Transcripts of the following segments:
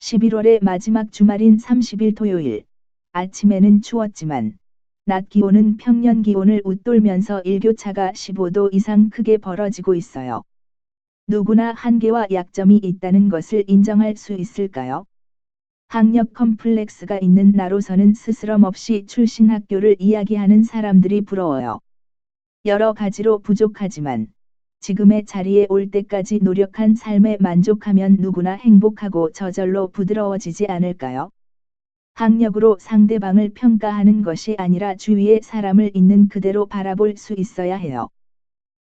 11월의 마지막 주말인 30일 토요일. 아침에는 추웠지만 낮 기온은 평년 기온을 웃돌면서 일교차가 15도 이상 크게 벌어지고 있어요. 누구나 한계와 약점이 있다는 것을 인정할 수 있을까요? 학력 컴플렉스가 있는 나로서는 스스럼 없이 출신 학교를 이야기하는 사람들이 부러워요. 여러 가지로 부족하지만 지금의 자리에 올 때까지 노력한 삶에 만족하면 누구나 행복하고 저절로 부드러워지지 않을까요? 학력으로 상대방을 평가하는 것이 아니라 주위의 사람을 있는 그대로 바라볼 수 있어야 해요.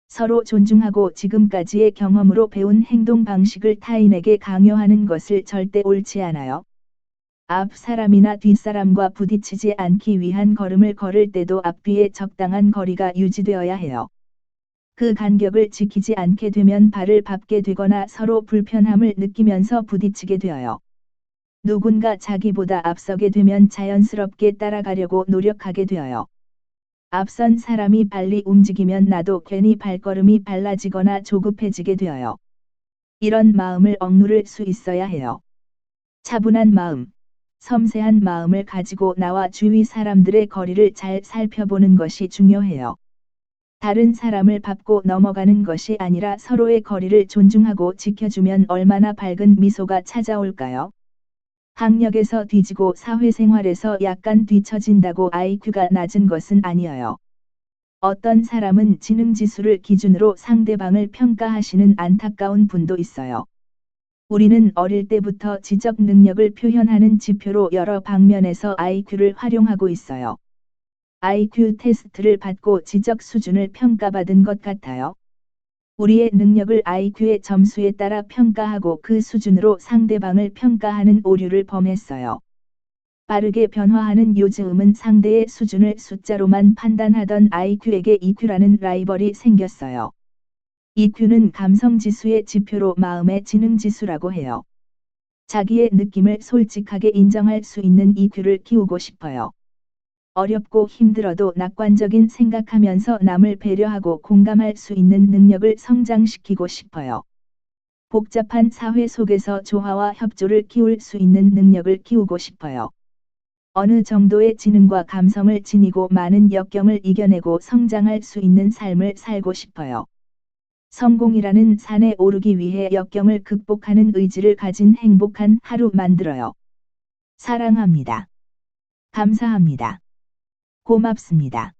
서로 존중하고 지금까지의 경험으로 배운 행동 방식을 타인에게 강요하는 것을 절대 옳지 않아요. 앞 사람이나 뒷 사람과 부딪히지 않기 위한 걸음을 걸을 때도 앞뒤에 적당한 거리가 유지되어야 해요. 그 간격을 지키지 않게 되면 발을 밟게 되거나 서로 불편함을 느끼면서 부딪히게 되어요. 누군가 자기보다 앞서게 되면 자연스럽게 따라가려고 노력하게 되어요. 앞선 사람이 빨리 움직이면 나도 괜히 발걸음이 빨라지거나 조급해지게 되어요. 이런 마음을 억누를 수 있어야 해요. 차분한 마음, 섬세한 마음을 가지고 나와 주위 사람들의 거리를 잘 살펴보는 것이 중요해요. 다른 사람을 밟고 넘어가는 것이 아니라 서로의 거리를 존중하고 지켜주면 얼마나 밝은 미소가 찾아올까요? 학력에서 뒤지고 사회생활에서 약간 뒤처진다고 IQ가 낮은 것은 아니어요. 어떤 사람은 지능지수를 기준으로 상대방을 평가하시는 안타까운 분도 있어요. 우리는 어릴 때부터 지적 능력을 표현하는 지표로 여러 방면에서 IQ를 활용하고 있어요. IQ 테스트를 받고 지적 수준을 평가받은 것 같아요. 우리의 능력을 IQ의 점수에 따라 평가하고 그 수준으로 상대방을 평가하는 오류를 범했어요. 빠르게 변화하는 요즘은 상대의 수준을 숫자로만 판단하던 IQ에게 EQ라는 라이벌이 생겼어요. EQ는 감성 지수의 지표로 마음의 지능 지수라고 해요. 자기의 느낌을 솔직하게 인정할 수 있는 EQ를 키우고 싶어요. 어렵고 힘들어도 낙관적인 생각하면서 남을 배려하고 공감할 수 있는 능력을 성장시키고 싶어요. 복잡한 사회 속에서 조화와 협조를 키울 수 있는 능력을 키우고 싶어요. 어느 정도의 지능과 감성을 지니고 많은 역경을 이겨내고 성장할 수 있는 삶을 살고 싶어요. 성공이라는 산에 오르기 위해 역경을 극복하는 의지를 가진 행복한 하루 만들어요. 사랑합니다. 감사합니다. 고맙습니다.